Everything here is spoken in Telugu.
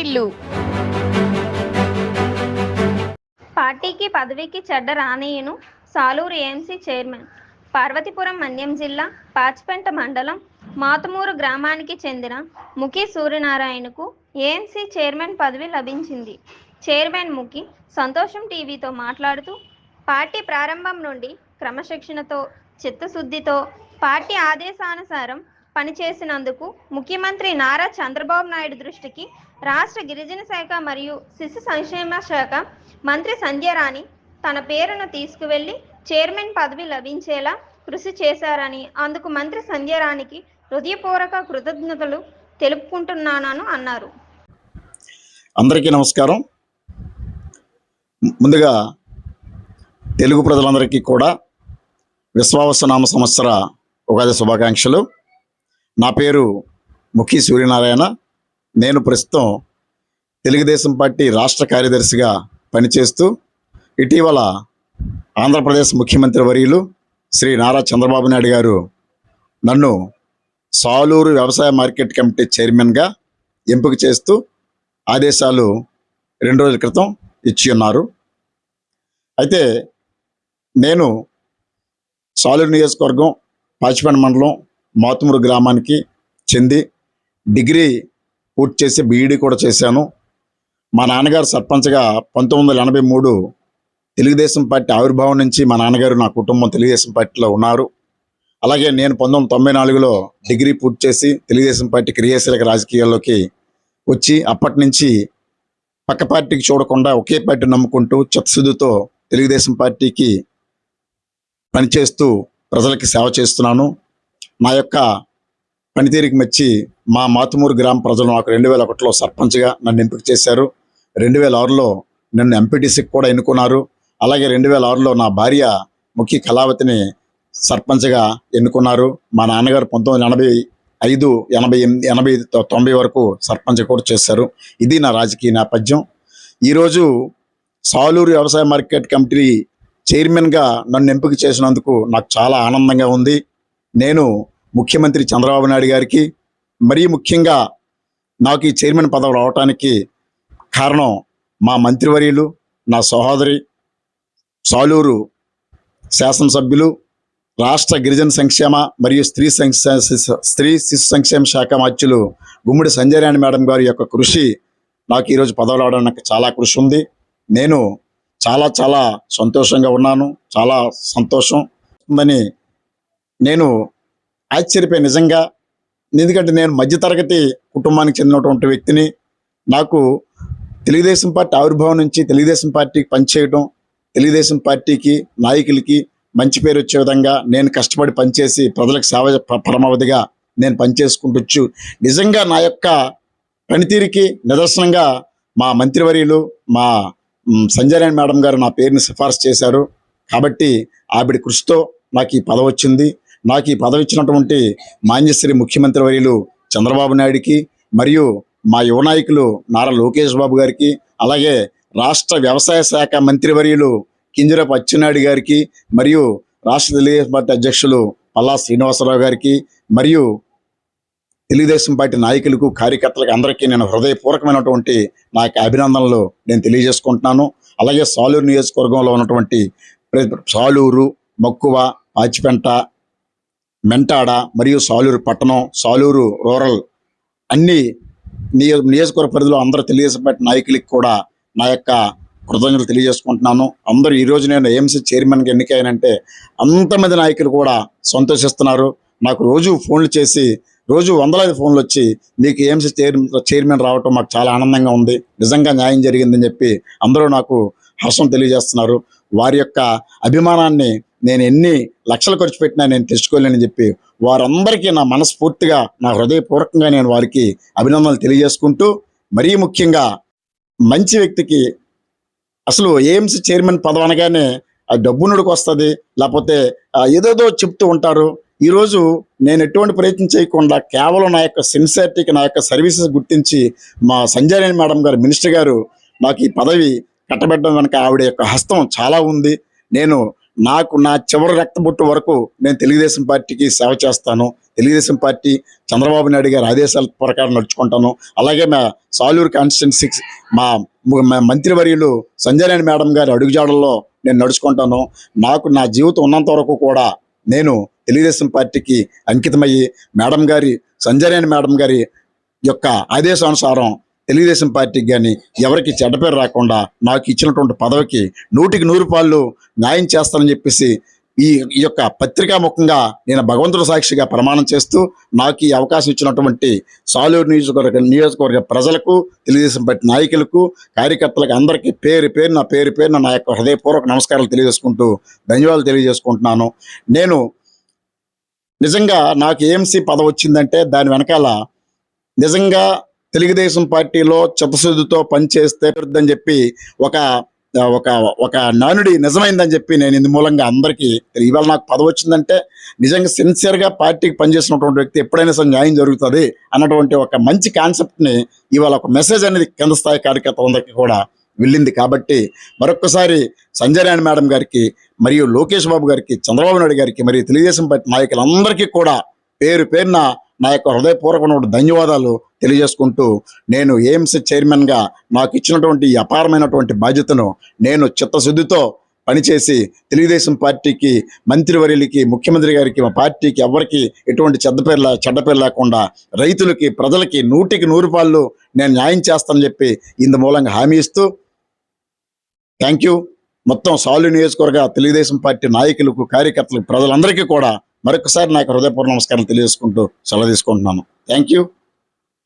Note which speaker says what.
Speaker 1: వారిల్లు
Speaker 2: పార్టీకి పదవికి చెడ్డ రానేయను సాలూరు ఏఎంసీ చైర్మన్. పార్వతీపురం మన్యం జిల్లా పాచిపెంట మండలం మాతుమూరు గ్రామానికి చెందిన ముఖి సూర్యనారాయణకు ఏఎంసీ చైర్మన్ పదవి లభించింది. చైర్మన్ ముఖి సంతోషం టీవీతో మాట్లాడుతూ పార్టీ ప్రారంభం నుండి క్రమశిక్షణతో చిత్తశుద్ధితో పార్టీ ఆదేశానుసారం పనిచేసినందుకు ముఖ్యమంత్రి నారా చంద్రబాబు నాయుడు దృష్టికి రాష్ట్ర గిరిజన శాఖ మరియు శిశు సంక్షేమ శాఖ మంత్రి సంధ్యారాణి తన పేరును తీసుకువెళ్ళి చైర్మన్ పదవి లభించేలా కృషి చేశారని అందుకు మంత్రి సంధ్యారాణికి హృదయపూర్వక కృతజ్ఞతలు తెలుపుకుంటున్నానని అన్నారు.
Speaker 3: అందరికీ నమస్కారం. ముందుగా తెలుగు ప్రజలందరికీ కూడా విశ్వావసనామ సంవత్సర ఉగాది శుభాకాంక్షలు. నా పేరు ముఖి సూర్యనారాయణ. నేను ప్రస్తుతం తెలుగుదేశం పార్టీ రాష్ట్ర కార్యదర్శిగా పనిచేస్తూ ఇటీవల ఆంధ్రప్రదేశ్ ముఖ్యమంత్రి వర్యులు శ్రీ నారా చంద్రబాబు నాయుడు గారు నన్ను సాలూరు వ్యవసాయ మార్కెట్ కమిటీ చైర్మన్గా ఎంపిక చేస్తూ ఆదేశాలు రెండు రోజుల క్రితం ఇచ్చి ఉన్నారు అయితే నేను సాలూరు నియోజకవర్గం పాచిపేట మండలం మాతుమూరు గ్రామానికి చెంది డిగ్రీ పూర్తి చేసి బీఈడీ కూడా చేశాను. మా నాన్నగారు సర్పంచ్గా పంతొమ్మిది వందల ఎనభై మూడు తెలుగుదేశం పార్టీ ఆవిర్భావం నుంచి మా నాన్నగారు నా కుటుంబం తెలుగుదేశం పార్టీలో ఉన్నారు. అలాగే నేను పంతొమ్మిది తొంభై నాలుగులో డిగ్రీ పూర్తి చేసి తెలుగుదేశం పార్టీ క్రియాశీలక రాజకీయాల్లోకి వచ్చి అప్పటి నుంచి పక్క పార్టీకి చూడకుండా ఒకే పార్టీ నమ్ముకుంటూ చిత్తశుద్ధితో తెలుగుదేశం పార్టీకి పనిచేస్తూ ప్రజలకి సేవ చేస్తున్నాను. నా యొక్క పనితీరుకి మెచ్చి మా మాతుమూరు గ్రామ ప్రజలు నాకు రెండు వేల ఒకటిలో సర్పంచ్గా నన్ను ఎంపిక చేశారు. రెండు వేల ఆరులో నన్ను ఎంపీటీసీకి కూడా ఎన్నుకున్నారు. అలాగే రెండు వేల ఆరులో నా భార్య ముఖ్య కళావతిని సర్పంచ్గా ఎన్నుకున్నారు. మా నాన్నగారు పంతొమ్మిది ఎనభై ఐదు ఎనభై ఎనిమిది ఎనభై తొంభై వరకు సర్పంచ్ కూడా చేశారు. ఇది నా రాజకీయ నేపథ్యం. ఈరోజు సాలూరు వ్యవసాయ మార్కెట్ కమిటీ చైర్మన్గా నన్ను ఎంపిక చేసినందుకు నాకు చాలా ఆనందంగా ఉంది. నేను ముఖ్యమంత్రి చంద్రబాబు నాయుడు గారికి మరీ ముఖ్యంగా నాకు ఈ చైర్మన్ పదవి రావటానికి కారణం మా మంత్రివర్యులు నా సహోదరి సాలూరు శాసనసభ్యులు రాష్ట్ర గిరిజన సంక్షేమ మరియు స్త్రీ సంక్షే స్త్రీ శిశు సంక్షేమ శాఖ మార్చులు గుమ్మడి సంజయరాణి మేడం గారి యొక్క కృషి నాకు ఈరోజు పదవి రావడానికి నాకు చాలా కృషి ఉంది. నేను చాలా చాలా సంతోషంగా ఉన్నాను. చాలా సంతోషం ఉందని నేను ఆశ్చర్యపోయి నిజంగా ఎందుకంటే నేను మధ్యతరగతి కుటుంబానికి చెందినటువంటి వ్యక్తిని. నాకు తెలుగుదేశం పార్టీ ఆవిర్భావం నుంచి తెలుగుదేశం పార్టీకి పనిచేయడం తెలుగుదేశం పార్టీకి నాయకులకి మంచి పేరు వచ్చే విధంగా నేను కష్టపడి పనిచేసి ప్రజలకు సేవ పరమావధిగా నేను పనిచేసుకుంటూ నిజంగా నా యొక్క పనితీరుకి నిదర్శనంగా మా మంత్రివర్యులు మా సంజయ్ మేడం గారు నా పేరుని సిఫార్సు చేశారు. కాబట్టి ఆవిడ కృషితో నాకు ఈ పదవి వచ్చింది. నాకు ఈ పదవి ఇచ్చినటువంటి మాన్యశ్రీ ముఖ్యమంత్రి వర్యులు చంద్రబాబు నాయుడికి మరియు మా యువ నాయకులు నారా లోకేష్ బాబు గారికి అలాగే రాష్ట్ర వ్యవసాయ శాఖ మంత్రివర్యులు కింజరపు అచ్చెన్నాయుడు గారికి మరియు రాష్ట్ర తెలుగుదేశం పార్టీ అధ్యక్షులు పల్లా శ్రీనివాసరావు గారికి మరియు తెలుగుదేశం పార్టీ నాయకులకు కార్యకర్తలకు అందరికీ నేను హృదయపూర్వకమైనటువంటి నా యొక్క అభినందనలు నేను తెలియజేసుకుంటున్నాను. అలాగే సాలూరు నియోజకవర్గంలో ఉన్నటువంటి సాలూరు మక్కువ పాచిపెంట మెంటాడ మరియు సాలూరు పట్టణం సాలూరు రూరల్ అన్ని నియో నియోజకవర్గ పరిధిలో అందరూ తెలుగుదేశం పార్టీ నాయకులకి కూడా నా యొక్క కృతజ్ఞతలు తెలియజేసుకుంటున్నాను. అందరూ ఈరోజు నేను ఏఎంసీ చైర్మన్గా ఎన్నికైనంటే అంతమంది నాయకులు కూడా సంతోషిస్తున్నారు. నాకు రోజు ఫోన్లు చేసి రోజు వందలాది ఫోన్లు వచ్చి మీకు ఏఎంసీ చైర్ చైర్మన్ రావటం మాకు చాలా ఆనందంగా ఉంది. నిజంగా న్యాయం జరిగిందని చెప్పి అందరూ నాకు హర్షం తెలియజేస్తున్నారు. వారి యొక్క అభిమానాన్ని నేను ఎన్ని లక్షలు ఖర్చు పెట్టినా నేను తెచ్చుకోలేనని చెప్పి వారందరికీ నా మనస్ఫూర్తిగా నా హృదయపూర్వకంగా నేను వారికి అభినందనలు తెలియజేసుకుంటూ మరీ ముఖ్యంగా మంచి వ్యక్తికి అసలు ఏఎంసీ చైర్మన్ పదవి అనగానే డబ్బు డబ్బునుడికి వస్తుంది లేకపోతే ఏదేదో చెప్తూ ఉంటారు. ఈరోజు నేను ఎటువంటి ప్రయత్నం చేయకుండా కేవలం నా యొక్క సిన్సియారిటీకి నా యొక్క సర్వీసెస్ గుర్తించి మా సంజయ్ మేడం గారు మినిస్టర్ గారు నాకు ఈ పదవి కట్టబెట్టడం వెనక ఆవిడ యొక్క హస్తం చాలా ఉంది. నేను నాకు నా చివరి రక్తబొట్టు వరకు నేను తెలుగుదేశం పార్టీకి సేవ చేస్తాను. తెలుగుదేశం పార్టీ చంద్రబాబు నాయుడు గారి ఆదేశాల ప్రకారం నడుచుకుంటాను. అలాగే మా సాలూరు కాన్స్టిట్యున్సీ మా మా మంత్రివర్యులు సంజయ్ మేడం గారి అడుగుజాడల్లో నేను నడుచుకుంటాను. నాకు నా జీవితం ఉన్నంత వరకు కూడా నేను తెలుగుదేశం పార్టీకి అంకితమయ్యి మేడం గారి సంజయ్ మేడం గారి యొక్క ఆదేశానుసారం తెలుగుదేశం పార్టీకి కానీ ఎవరికి చెడ్డ పేరు రాకుండా నాకు ఇచ్చినటువంటి పదవికి నూటికి నూరు పాళ్ళు న్యాయం చేస్తానని చెప్పేసి ఈ ఈ యొక్క పత్రికా ముఖంగా నేను భగవంతుడు సాక్షిగా ప్రమాణం చేస్తూ నాకు ఈ అవకాశం ఇచ్చినటువంటి సాలూరు నియోజకవర్గ నియోజకవర్గ ప్రజలకు తెలుగుదేశం పార్టీ నాయకులకు కార్యకర్తలకు అందరికీ పేరు పేరు నా పేరు పేరు నా యొక్క హృదయపూర్వక నమస్కారాలు తెలియజేసుకుంటూ ధన్యవాదాలు తెలియజేసుకుంటున్నాను. నేను నిజంగా నాకు ఏఎంసీ పదవి వచ్చిందంటే దాని వెనకాల నిజంగా తెలుగుదేశం పార్టీలో చిత్తశుద్ధితో పనిచేస్తే అని చెప్పి ఒక ఒక ఒక నానుడి నిజమైందని చెప్పి నేను ఇందు మూలంగా అందరికీ ఇవాళ నాకు పదవి వచ్చిందంటే నిజంగా సిన్సియర్గా పార్టీకి పనిచేసినటువంటి వ్యక్తి ఎప్పుడైనా సరే న్యాయం జరుగుతుంది అన్నటువంటి ఒక మంచి కాన్సెప్ట్ని ఇవాళ ఒక మెసేజ్ అనేది కింద స్థాయి కార్యకర్తలందరికీ కూడా వెళ్ళింది కాబట్టి మరొక్కసారి సంజయ్ నాయుడు మేడం గారికి మరియు లోకేష్ బాబు గారికి చంద్రబాబు నాయుడు గారికి మరియు తెలుగుదేశం పార్టీ నాయకులందరికీ కూడా పేరు పేరున నా యొక్క హృదయపూర్వకమైన ధన్యవాదాలు తెలియజేసుకుంటూ నేను ఏఎంసీ చైర్మన్గా నాకు ఇచ్చినటువంటి అపారమైనటువంటి బాధ్యతను నేను చిత్తశుద్ధితో పనిచేసి తెలుగుదేశం పార్టీకి మంత్రివర్యులకి ముఖ్యమంత్రి గారికి మా పార్టీకి ఎవరికి ఎటువంటి చెడ్డ పేరు చెడ్డ పేరు లేకుండా రైతులకి ప్రజలకి నూటికి నూరు పాళ్ళు నేను న్యాయం చేస్తానని చెప్పి ఇందు మూలంగా హామీ ఇస్తూ థ్యాంక్ యూ మొత్తం సాలు నియోజకవర్గ తెలుగుదేశం పార్టీ నాయకులకు కార్యకర్తలకు ప్రజలందరికీ కూడా మరొకసారి నాకు హృదయపూర్వ నమస్కారం తెలియజేసుకుంటూ సెలవు తీసుకుంటున్నాను. Thank you